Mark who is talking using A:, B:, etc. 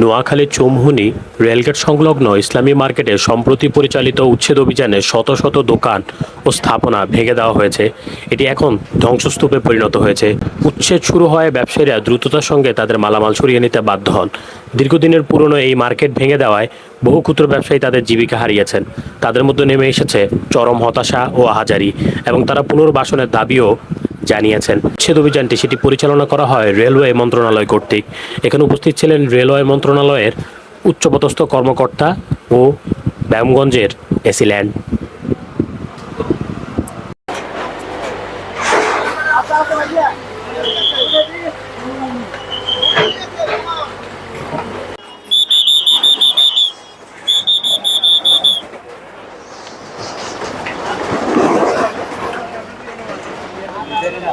A: Noakhali Chowmuhani rail gate সংলগ্ন ইসলামী মার্কেটে সম্প্রতি পরিচালিত উচ্ছেদ অভিযানে শত শত দোকান ও স্থাপনা ভেঙে দেওয়া হয়েছে। এটি এখন ধ্বংসস্তূপে পরিণত হয়েছে। উচ্ছেদ শুরু হয় ব্যবসায়ীরা দ্রুততার সঙ্গে তাদের মালামাল সরিয়ে নিতে বাধ্য হন। দীর্ঘদিনের পুরনো এই মার্কেট ভেঙে দেওয়ায় বহু ক্ষুদ্র ব্যবসায়ী তাদের জীবিকা হারিয়েছেন। তাদের মধ্যে নেমে এসেছে চরম হতাশা ও আহাজারি এবং তারা পুনর্বাসনের দাবিও জানিয়েছেন সেদ অভিযানটি সেটি পরিচালনা করা হয় রেলওয়ে মন্ত্রণালয় কর্তৃক এখানে উপস্থিত ছিলেন রেলওয়ে মন্ত্রণালয়ের উচ্চপদস্থ কর্মকর্তা ও ব্যায়ামগঞ্জের এসিল্যান্ড Yeah. 出るな。